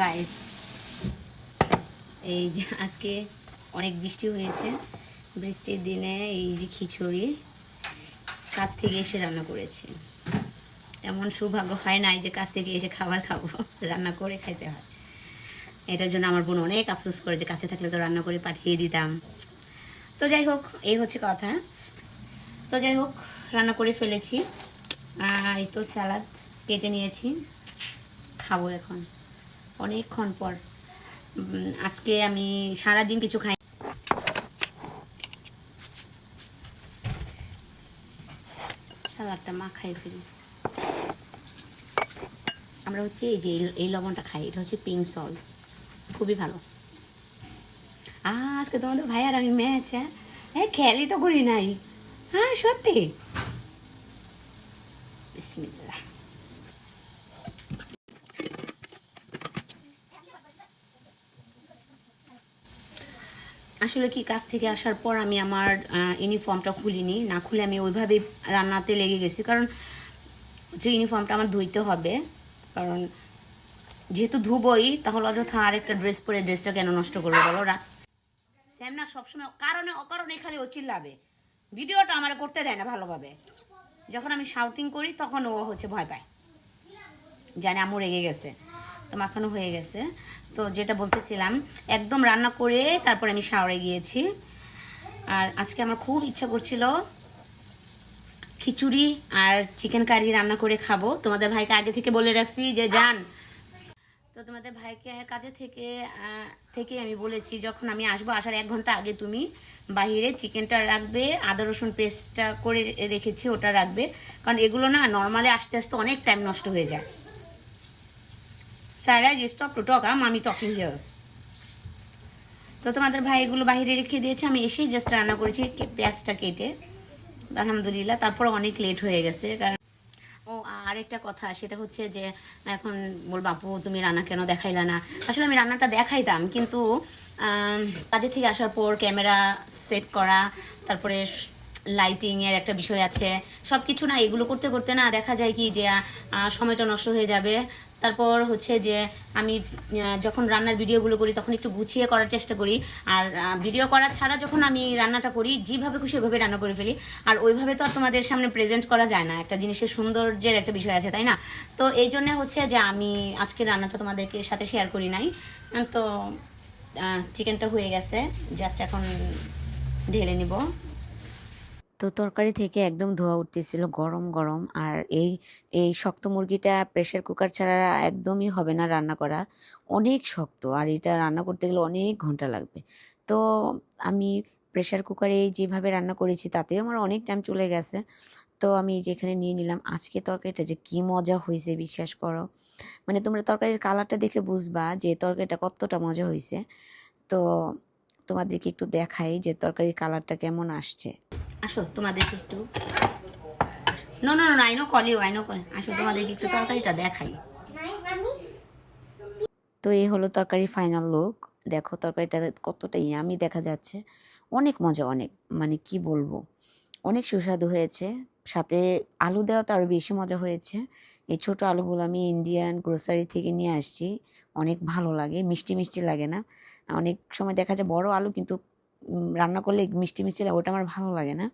Guys এই যে আজকে অনেক বৃষ্টি হয়েছে। বৃষ্টির দিনে এই যে খিচুড়ি কাছ থেকে এসে রান্না করেছি। এমন সৌভাগ্য হয় নাই যে কাছ থেকে এসে খাবার খাব, রান্না করে খাইতে হয়। এটার জন্য আমার বোন অনেক আফসোস করে যে কাছে থাকলে তো রান্না করে পাঠিয়ে দিতাম। তো যাই হোক, এই হচ্ছে কথা। তো যাই হোক, রান্না করে ফেলেছি। আর এই তো স্যালাড কেটে নিয়েছি। খাব এখন। অনেকক্ষণ পর। আজকে আমি সারা দিন কিছু খাই স্যালাডটা মা খাই ফেলি আমরা হচ্ছে এই যে এই- লবণটা খাই, এটা হচ্ছে পিঙ্ক সল্ট খুবই ভালো। আজকে তোমাদের ভাই আর আমি ম্যাচ হ্যাঁ? হ্যাঁ খেয়ালই তো করি নাই। হ্যাঁ সত্যি? বিসমিল্লাহ। আসলে কি, কাজ থেকে আসার পর আমি আমার ইউনিফর্মটা খুলিনি। না খুলে আমি ওইভাবেই রান্নাতে লেগে গেছি। কারণ যে ইউনিফর্মটা আমার ধুইতে হবে, কারণ যেহেতু ধুবই, তাহলে অযথা আরেকটা ড্রেস পরে ড্রেসটা কেন নষ্ট করব বলো? স্যাম না সবসময় কারণে অকারণে খালি ও চিল্লাবে। ভিডিওটা আমার করতে দেয় না ভালোভাবে। যখন আমি শাউটিং করি, তখন ও হচ্ছে ভয় পায়। জানে আমু রেগে গেছে। তো মাখানো হয়ে গেছে। তো যেটা বলতেছিলাম, একদম রান্না করে তারপরে আমি শাওয়ারে গিয়েছি। আর আজকে আমার খুব ইচ্ছা করছিল খিচুড়ি আর চিকেন কারি রান্না করে খাব। তোমাদের ভাইকে আগে থেকে বলে রাখছি যে যান তো তোমাদের ভাইকে কাজে থেকে থেকে আমি বলেছি, যখন আমি আসব, আসার এক ঘণ্টা আগে তুমি বাইরে চিকেনটা রাখবে, আদা, রসুন পেস্টটা করে রেখেছি, ওটা রাখবে। কারণ এগুলো না নর্মালি আস্তে আস্তে অনেক টাইম নষ্ট হয়ে যায়। স্যার আজ স্টপ টু টক আম আমি টকিং হিয়ার তো তোমাদের ভাই এগুলো বাইরে রেখে দিয়েছে। আমি এসেই জাস্ট রান্না করেছি পেঁয়াজটা কেটে। আলহামদুলিল্লাহ, তারপর অনেক লেট হয়ে গেছে, কারণ ও আরেকটা কথা, সেটা হচ্ছে যে, এখন বলব আপু তুমি রান্না কেন দেখাইলা না? আসলে আমি রান্নাটা দেখাইতাম, কিন্তু কাজে থেকে আসার পর ক্যামেরা সেট করা, তারপরে লাইটিংয়ের একটা বিষয় আছে। সব কিছু না এগুলো করতে করতে না দেখা যায় কি যে সময়টা নষ্ট হয়ে যাবে। তারপর হচ্ছে যে আমি যখন রান্নার ভিডিওগুলো করি তখন একটু গুছিয়ে করার চেষ্টা করি। আর ভিডিও করা ছাড়া যখন আমি রান্নাটা করি, যেভাবে খুশি ওইভাবে রান্না করে ফেলি। আর ওইভাবে তো আর তোমাদের সামনে প্রেজেন্ট করা যায় না। একটা জিনিসের সৌন্দর্যের একটা বিষয় আছে, তাই না? তো এই জন্য হচ্ছে যে আমি আজকে রান্নাটা তোমাদেরকে সাথে শেয়ার করি নাই। তো চিকেনটা হয়ে গেছে। জাস্ট এখন ঢেলে নিব। তো তরকারি থেকে একদম ধোয়া উঠতেছিল, গরম গরম। আর এই এই শক্ত মুরগিটা প্রেশার কুকার ছাড়া একদমই হবে না রান্না করা। অনেক শক্ত, আর এটা রান্না করতে গেলে অনেক ঘণ্টা লাগবে। তো আমি প্রেশার কুকারে যেভাবে রান্না করেছি, তাতেও আমার অনেক টাইম চলে গেছে। তো আমি যেখানে নিয়ে নিলাম আজকে তরকারিটা, যে কি মজা হয়েছে, বিশ্বাস করো। মানে তোমরা তরকারির কালারটা দেখে বুঝবা যে তরকারিটা কতটা মজা হয়েছে। তো তোমাদেরকে একটু দেখাই যে তরকারির কালারটা কেমন আসছে। আসো, তোমাদেরকে একটু নো নো নো আইনো কলিও আইনো কলে আসো, তোমাদেরকে একটু তরকারিটা দেখাই। তো এই হলো তরকারি ফাইনাল লুক দেখো, তরকারিটা কতটা ইয়ামি দেখা যাচ্ছে। অনেক মজা, অনেক মানে কি বলব? অনেক সুস্বাদু হয়েছে। সাথে আলু দেওয়া তো আরও বেশি মজা হয়েছে। এই ছোট আলুগুলো আমি ইন্ডিয়ান গ্রোসারি থেকে নিয়ে আসছি। অনেক ভালো লাগে, মিষ্টি মিষ্টি লাগে না। অনেক সময় দেখা যায় বড় আলু কিন্তু রান্না করলে মিষ্টি মিষ্টি লাগে, ওটা আমার ভালো লাগে না।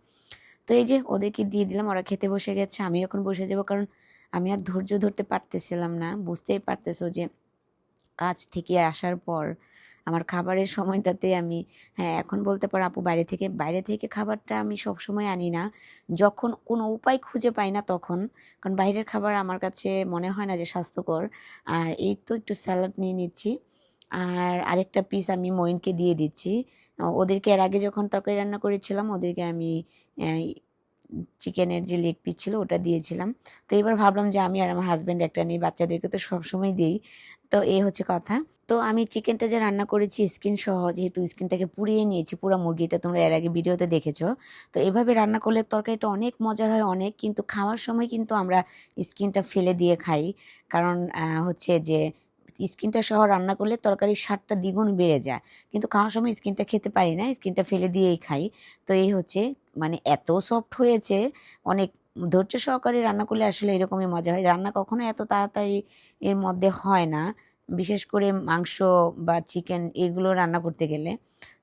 তো এই যে ওদেরকে দিয়ে দিলাম, ওরা খেতে বসে গেছে, আমি এখন বসে যাব, কারণ আমি আর ধৈর্য ধরতে পারতেছিলাম না। বুঝতেই পারতেছো যে কাজ থেকে আসার পর আমার খাবারের সময়টাতে আমি হ্যাঁ এখন বলতে পারো আপু বাইরে থেকে বাইরে থেকে খাবারটা আমি সব সময় আনি না। যখন কোনো উপায় খুঁজে পাই না তখন, কারণ বাইরের খাবার আমার কাছে মনে হয় না যে স্বাস্থ্যকর। আর এই তো একটু স্যালাড নিয়ে নিচ্ছি। আর আরেকটা পিস আমি মইনকে দিয়ে দিচ্ছি। ওদেরকে এর আগে যখন তরকারি রান্না করেছিলাম, ওদেরকে আমি চিকেনের যে লেগ পিস ছিল, ওটা দিয়েছিলাম। তো এবার ভাবলাম যে আমি আর আমার হাজব্যান্ড একটা নিই, বাচ্চাদেরকে তো সবসময় দিই। তো এই হচ্ছে কথা। তো আমি চিকেনটা যে রান্না করেছি স্কিন সহ, যেহেতু স্কিনটাকে পুড়িয়ে নিয়েছি, পুরো মুরগিটা তোমরা এর আগে ভিডিওতে দেখেছ। তো এভাবে রান্না করলে তরকারিটা অনেক মজার হয়, অনেক, কিন্তু খাওয়ার সময় কিন্তু আমরা স্কিনটা ফেলে দিয়ে খাই। কারণ হচ্ছে যে স্কিনটা সহ রান্না করলে তরকারির স্বাদটা দ্বিগুণ বেড়ে যায়। কিন্তু খাওয়ার সময় স্কিনটা খেতে পারি না, স্কিনটা ফেলে দিয়েই খাই। তো এই হচ্ছে মানে এত সফট হয়েছে, অনেক ধৈর্য সহকারে রান্না করলে আসলে এরকমই মজা হয়। রান্না কখনো এত তাড়াতাড়ি এর মধ্যে হয় না, বিশেষ করে মাংস বা চিকেন এগুলো রান্না করতে গেলে।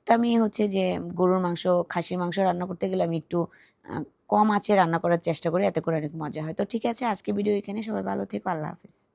তো আমি হচ্ছে যে গরুর মাংস, খাসির মাংস রান্না করতে গেলে আমি একটু কম আঁচে রান্না করার চেষ্টা করি, এতে করে অনেক মজা হয়। তো ঠিক আছে আজকে ভিডিও এখানে, সবাই ভালো থেকো, আল্লাহ হাফিজ।